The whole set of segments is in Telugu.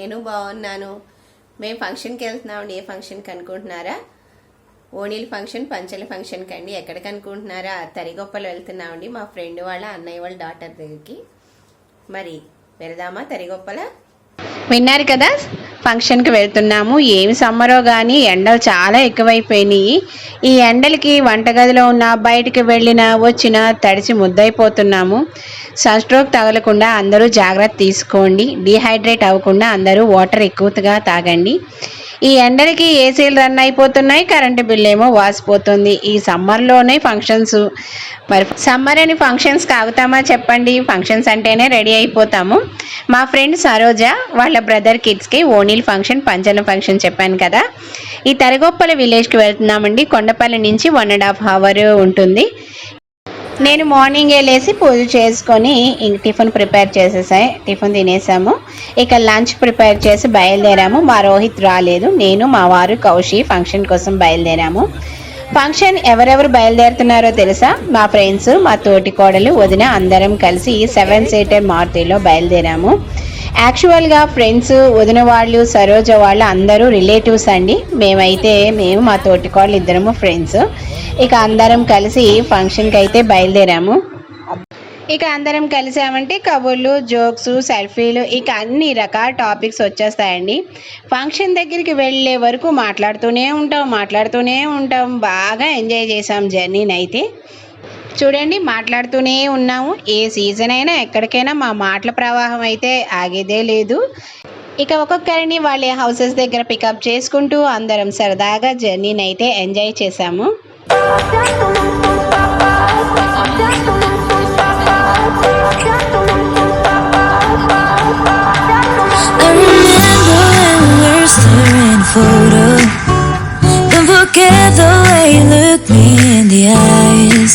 నేను బాగున్నాను. మేము ఫంక్షన్కి వెళ్తున్నామండి ఏ ఫంక్షన్కి అనుకుంటున్నారా ఓణీల ఫంక్షన్ పంచల ఫంక్షన్కి అండి ఎక్కడికి అనుకుంటున్నారా తరిగొప్పలు వెళ్తున్నామండి మా ఫ్రెండ్ వాళ్ళ అన్నయ్య వాళ్ళ డాటర్ దగ్గరికి. మరి వెళదామా తరిగొప్పల? విన్నారు కదా? ఫంక్షన్కి వెళ్తున్నాము. ఏమి సమ్మరో కానీ ఎండలు చాలా ఎక్కువైపోయినాయి. ఈ ఎండలకి వంటగదిలో ఉన్న బయటికి వెళ్ళినా వచ్చినా తడిసి ముద్దైపోతున్నాము సన్ స్ట్రోక్ తగలకుండా అందరూ జాగ్రత్త తీసుకోండి. డిహైడ్రేట్ అవ్వకుండా అందరూ వాటర్ ఎక్కువగా తాగండి. ఈ ఎండలకి ఏసీలు రన్ అయిపోతున్నాయి కరెంటు బిల్ ఏమో వాసిపోతుంది. ఈ సమ్మర్లోనే ఫంక్షన్స్ మరి సమ్మర్ అని ఫంక్షన్స్ కాగుతామా చెప్పండి? ఫంక్షన్స్ అంటేనే రెడీ అయిపోతాము. మా ఫ్రెండ్ సరోజ వాళ్ళ బ్రదర్ కిడ్స్కి ఓనీల్ ఫంక్షన్ పంచన ఫంక్షన్ చెప్పాను కదా. ఈ తరగొప్పల విలేజ్కి వెళ్తున్నామండి. కొండపల్లి నుంచి వన్ అండ్ హాఫ్ అవర్ ఉంటుంది. నేను మార్నింగే లేసి పూజ చేసుకొని ఇంక టిఫిన్ ప్రిపేర్ చేసేసాయి టిఫిన్ తినేసాము. ఇక లంచ్ ప్రిపేర్ చేసి బయలుదేరాము. మా రోహిత్ రాలేదు. నేను మా వారు కౌశి ఫంక్షన్ కోసం బయలుదేరాము. ఫంక్షన్ ఎవరెవరు బయలుదేరుతున్నారో తెలుసా? మా ఫ్రెండ్స్ మా తోటి కోడలు వదిన అందరం కలిసి సెవెన్ సీటర్ మారుతిలో బయలుదేరాము. యాక్చువల్గా ఫ్రెండ్స్ వదిన వాళ్ళు సరోజ వాళ్ళు అందరూ రిలేటివ్స్ అండి. మేమైతే మేము మా తోటి ఇద్దరము ఫ్రెండ్స్. ఇక అందరం కలిసి ఫంక్షన్కి అయితే బయలుదేరాము. ఇక అందరం కలిసామంటే కబుర్లు జోక్స్ సెల్ఫీలు ఇక అన్ని రకాల టాపిక్స్ వచ్చేస్తాయండి. ఫంక్షన్ దగ్గరికి వెళ్ళే వరకు మాట్లాడుతూనే ఉంటాం మాట్లాడుతూనే ఉంటాం. బాగా ఎంజాయ్ చేసాం జర్నీని అయితే చూడండి మాట్లాడుతూనే ఉన్నాము. ఏ సీజన్ అయినా ఎక్కడికైనా మా మాటల ప్రవాహం అయితే ఆగేదే లేదు. ఇక ఒక్కొక్కరిని వాళ్ళ హౌసెస్ దగ్గర పికప్ చేసుకుంటూ అందరం సరదాగా జర్నీని అయితే ఎంజాయ్ చేసాము Don't forget the way you look me in the eyes.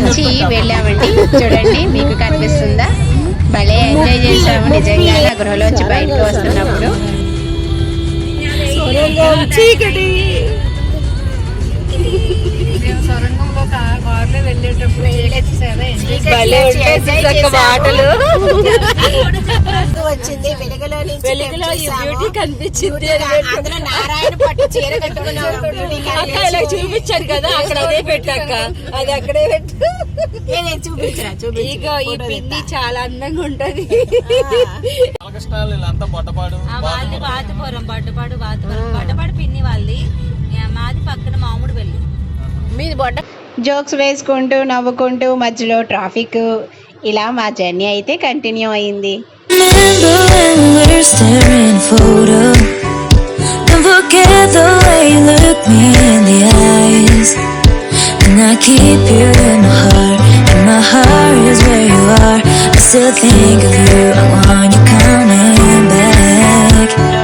నుంచి వెళ్ళామండి. చూడండి మీకు కనిపిస్తుందా? భలే ఎంజాయ్ చేసాము నిజంగా. ఆ గృహలోంచి బయటకు వస్తున్నప్పుడు. సొరంగంలో కార్లో వెళ్ళేటప్పుడు మాటలు. వచ్చింది. వెలుగులో వెలుగులో ఈ బ్యూటీ కనిపించింది అందులో నారాయణ పట్టు చీర కదా. అక్కడ అదే పెట్టాక అది అక్కడే పెట్టు. చూపించరా? ఈ పిన్ని చాలా అందంగా ఉంటది. బాలకృష్ణాలు వీళ్ళంతా బొట్టపాడు వాళ్ళది బట్టపాడు బట్టపాడు పిన్ని వాళ్ళది. మాది పక్కన మామిడి వెళ్ళి మీది బొట్ట జోక్స్ వేసుకుంటూ నవ్వుకుంటూ మధ్యలో ట్రాఫిక్ ఇలా మా జర్నీ అయితే కంటిన్యూ అయింది. Still think of you, I want you coming back.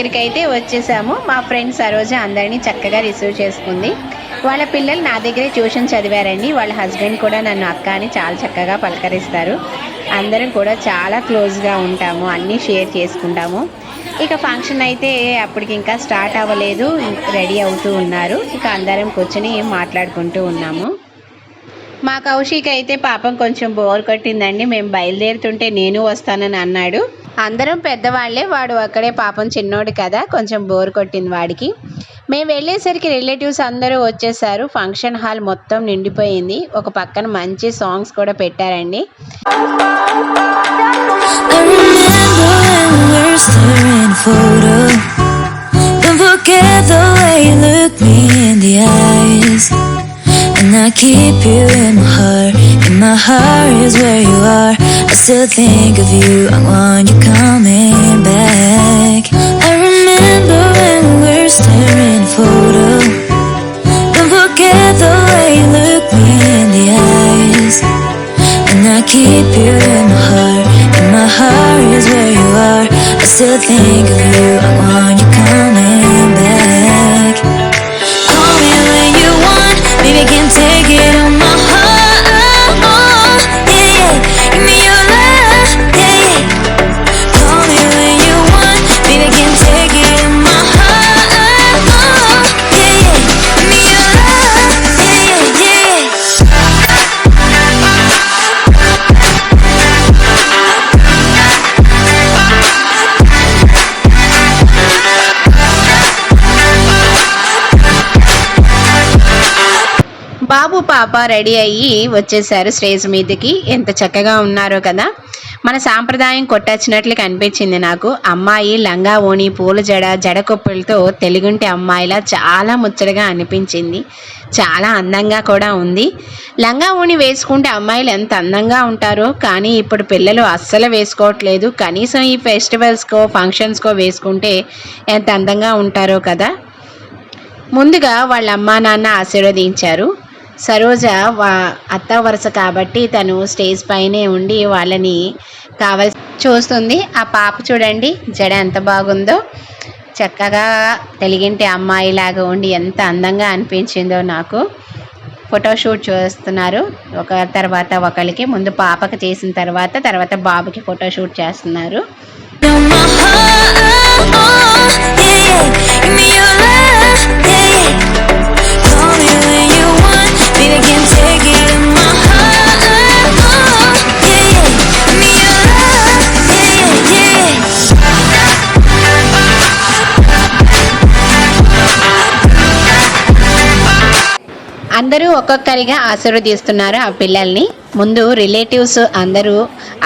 దగ్గరికి అయితే వచ్చేసాము. మా ఫ్రెండ్ సరోజ అందరినీ చక్కగా రిసీవ్ చేసుకుంది. వాళ్ళ పిల్లలు నా దగ్గరే ట్యూషన్ చదివారండి. వాళ్ళ హస్బెండ్ కూడా నన్ను అక్క అని చాలా చక్కగా పలకరిస్తారు. అందరం కూడా చాలా క్లోజ్గా ఉంటాము. అన్నీ షేర్ చేసుకుంటాము. ఇక ఫంక్షన్ అయితే అప్పటికి ఇంకా స్టార్ట్ అవ్వలేదు. రెడీ అవుతూ ఉన్నారు. ఇక అందరం కూర్చొని మాట్లాడుకుంటూ ఉన్నాము. మా కౌశిక్ అయితే పాపం కొంచెం బోర్ కొట్టిందండి. మేము బయలుదేరుతుంటే నేను వస్తానని అన్నాడు. అందరం పెద్దవాళ్ళే వాడు అక్కడే పాపం చిన్నోడు కదా కొంచెం బోర్ కొట్టింది వాడికి. మేము వెళ్ళేసరికి రిలేటివ్స్ అందరూ వచ్చేసారు. ఫంక్షన్ హాల్ మొత్తం నిండిపోయింది. ఒక పక్కన మంచి సాంగ్స్ కూడా పెట్టారండి. And I keep you in my heart. My heart is where you are. I still think of you. I want you coming బాబు పాప రెడీ అయ్యి వచ్చేసారు స్టేజ్ మీదకి. ఎంత చక్కగా ఉన్నారో కదా. మన సాంప్రదాయం కొట్టచ్చినట్లు కనిపించింది నాకు. అమ్మాయి లంగా ఓణి పూల జడ జడకొప్పులతో తెలుగుంటి అమ్మాయిలా చాలా ముచ్చటగా అనిపించింది. చాలా అందంగా కూడా ఉంది. లంగా ఓణి వేసుకుంటే అమ్మాయిలు ఎంత అందంగా ఉంటారో కానీ ఇప్పుడు పిల్లలు అస్సలు వేసుకోవట్లేదు. కనీసం ఈ ఫెస్టివల్స్కో ఫంక్షన్స్కో వేసుకుంటే ఎంత అందంగా ఉంటారో కదా. ముందుగా వాళ్ళ అమ్మా నాన్న ఆశీర్వదించారు. సరోజ వా అత్త వరుస కాబట్టి తను స్టేజ్ పైనే ఉండి వాళ్ళని కావాల్సి చూస్తుంది. ఆ పాప చూడండి జడ ఎంత బాగుందో. చక్కగా తెలుగింటి అమ్మాయిలాగా ఉండి ఎంత అందంగా అనిపించిందో నాకు. ఫోటోషూట్ చేస్తున్నారు. ఒక తర్వాత ఒకరికి ముందు పాపకి చేసిన తర్వాత తర్వాత బాబుకి ఫోటోషూట్ చేస్తున్నారు. అందరూ ఒక్కొక్కరిగా ఆశీర్వదిస్తున్నారు ఆ పిల్లల్ని. ముందు రిలేటివ్స్ అందరూ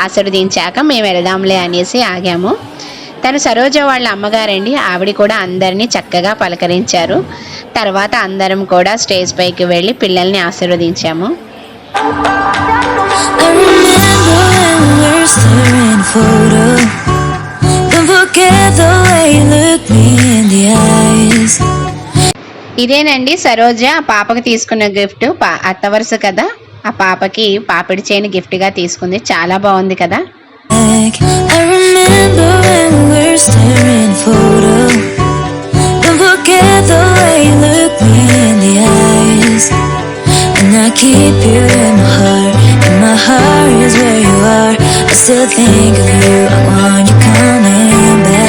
ఆశీర్వదించాక మేము వెళదాంలే అనేసి ఆగాము. తను సరోజ వాళ్ళ అమ్మగారండి. ఆవిడ కూడా అందరినీ చక్కగా పలకరించారు. తర్వాత అందరం కూడా స్టేజ్ పైకి వెళ్ళి పిల్లల్ని ఆశీర్వదించాము. Forget the way you look me in the eyes. ఇదేనండి సరోజ ఆ పాపకి తీసుకున్న గిఫ్ట్ పా అత్తవరుస కదా. ఆ పాపకి పాపిడి చేయని గిఫ్ట్గా తీసుకుంది. చాలా బాగుంది కదా. Still think of you, I want you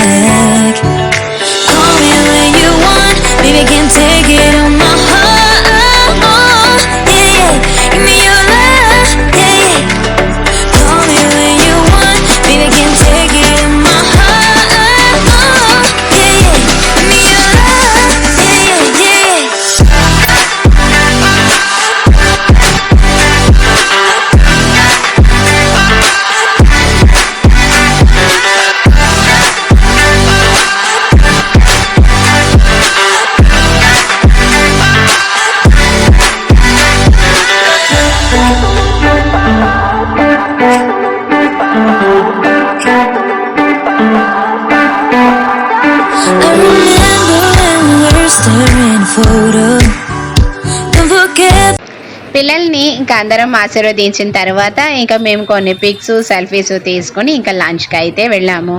అందరం ఆశీర్వదించిన తర్వాత ఇంకా మేము కొన్ని పిక్స్ సెల్ఫీస్ తీసుకొని ఇంకా లంచ్కి అయితే వెళ్ళాము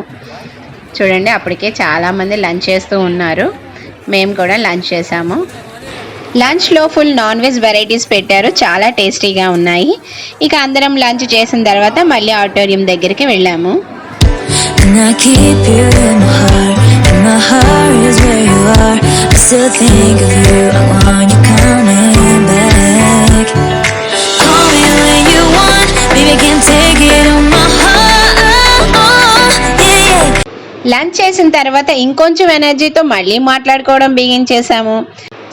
చూడండి అప్పటికే చాలామంది లంచ్ చేస్తూ ఉన్నారు మేము కూడా లంచ్ చేసాము లంచ్లో ఫుల్ నాన్ వెజ్ వెరైటీస్ పెట్టారు చాలా టేస్టీగా ఉన్నాయి ఇక అందరం లంచ్ చేసిన తర్వాత మళ్ళీ ఆడిటోరియం దగ్గరికి వెళ్ళాము And I keep you in my heart. And my heart is where you are. I still think of you. I want you coming back. Lunch చేసిన తర్వాత ఇంకొంచెం ఎనర్జీతో మళ్ళీ మాట్లాడుకోవడం బిగించేశాము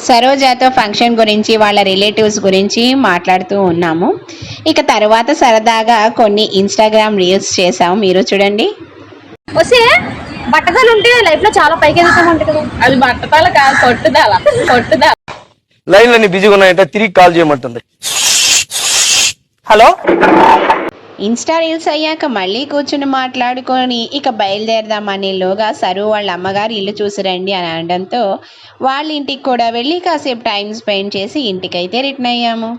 సరోజాతో ఫంక్షన్ గురించి వాళ్ళ రిలేటివ్స్ గురించి మాట్లాడుతూ ఉన్నాము. ఇక తర్వాత సరదాగా కొన్ని ఇన్స్టాగ్రామ్ రీల్స్ చేసాము మీరు చూడండి. వస్తే బట్టతలు ఉంటే లైఫ్లో చాలా పైకి ఉంటుంది కదా. అది బట్టతల కాదు కొట్టుదల కొట్టుదల. లైన్లన్నీ బిజీగా ఉన్నాయంటే తిరిగి కాల్ చేయమంటుంది. హలో? ఇన్స్టా రీల్స్ అయ్యాక మళ్ళీ కూర్చుని మాట్లాడుకొని ఇక బయలుదేరదామనేలోగా సరు వాళ్ళ అమ్మగారు ఇల్లు చూసి రండి అని అనడంతో వాళ్ళ ఇంటికి కూడా వెళ్ళి కాసేపు టైం స్పెండ్ చేసి ఇంటికైతే రిటర్న్ అయ్యాము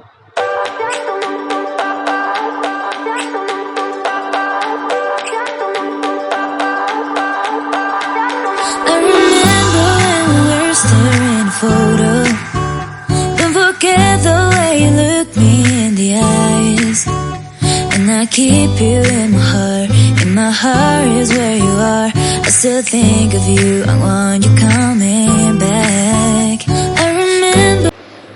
photo. Don't forget the way you look me I keep you in my heart. and my heart is where you are. I still think of you. I want you coming back. I remember.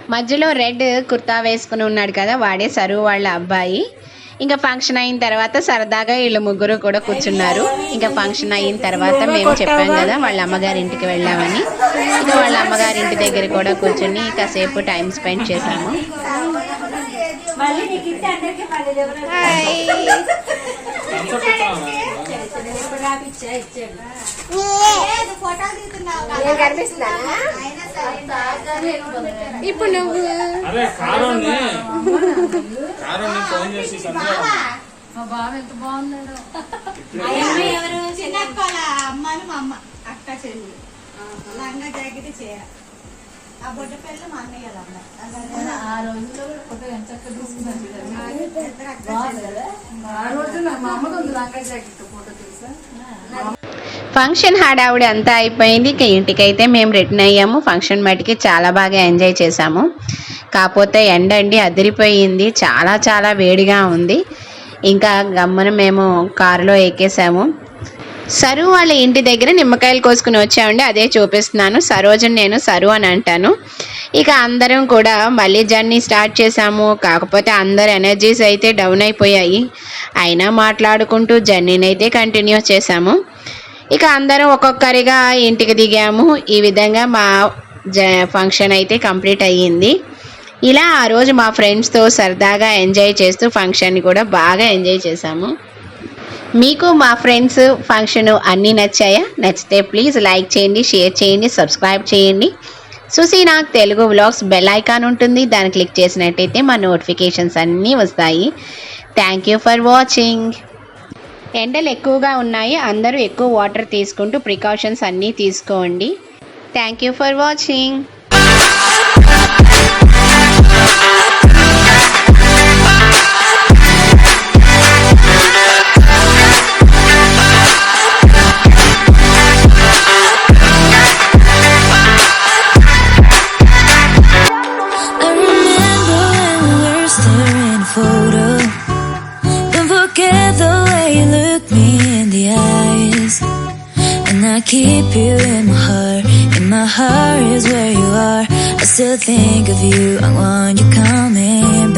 మధ్యలో రెడ్ కుర్తా వేసుకుని ఉన్నాడు కదా వాడే సరు వాళ్ళ అబ్బాయి ఇంకా ఫంక్షన్ అయిన తర్వాత సరదాగా వీళ్ళు ముగ్గురు కూడా కూర్చున్నారు ఇంకా ఫంక్షన్ అయిన తర్వాత మేము చెప్పాం కదా వాళ్ళ అమ్మగారి ఇంటికి వెళ్ళామని ఇంకా వాళ్ళ అమ్మగారి ఇంటి దగ్గర కూడా కూర్చుని కాసేపు టైం స్పెండ్ చేశాము ఇప్పుడు నువ్వు? అదే కారుని. కారుని ఫోన్ చేసి సంధ్య. చిన్నప్పల అమ్మని మా అమ్మ అక్క చెల్లి. లంగా జాకెట్ చేయ ఆ బొడ్డ మా అన్నయ్య. ఆ రోజుల్లో ఫోటో ఎంత ఫంక్షన్ హడావుడి అంతా అయిపోయింది. ఇక ఇంటికైతే మేము రిటర్న్ అయ్యాము. ఫంక్షన్ మటుకి చాలా బాగా ఎంజాయ్ చేశాము. కాకపోతే ఎండ అండి అదిరిపోయింది. చాలా చాలా వేడిగా ఉంది. ఇంకా గమ్మున మేము కారులో ఎక్కేసాము. సరు వాళ్ళ ఇంటి దగ్గర నిమ్మకాయలు కోసుకుని వచ్చామండి అదే చూపిస్తున్నాను. సరోజని నేను సరు అని అంటాను. ఇక అందరం కూడా మళ్ళీ జర్నీ స్టార్ట్ చేశాము. కాకపోతే అందరు ఎనర్జీస్ అయితే డౌన్ అయిపోయాయి. అయినా మాట్లాడుకుంటూ జర్నీని అయితే కంటిన్యూ చేసాము ఇక అందరం ఒక్కొక్కరిగా ఇంటికి దిగాము. ఈ విధంగా మా జ ఫంక్షన్ అయితే కంప్లీట్ అయ్యింది. ఇలా ఆ రోజు మా ఫ్రెండ్స్తో సరదాగా ఎంజాయ్ చేస్తూ ఫంక్షన్ని కూడా బాగా ఎంజాయ్ చేశాము. మీకు మా ఫ్రెండ్స్ ఫంక్షన్ అన్నీ నచ్చాయా? నచ్చితే ప్లీజ్ లైక్ చేయండి షేర్ చేయండి సబ్స్క్రైబ్ చేయండి. చూసి నాకు తెలుగు వ్లాగ్స్ బెల్ ఐకాన్ ఉంటుంది. దాన్ని క్లిక్ చేసినట్టయితే మా నోటిఫికేషన్స్ అన్నీ వస్తాయి. థ్యాంక్ యూ ఫర్ వాచింగ్ ఎండలు ఎక్కువగా ఉన్నాయి. అందరూ ఎక్కువ వాటర్ తీసుకుంటూ ప్రికాషన్స్ అన్నీ తీసుకోండి. Thank you for watching photo. Don't forget the way you look me in the eyes. And I keep you in my heart. In my heart is where you are. I still think of you. I want you coming back.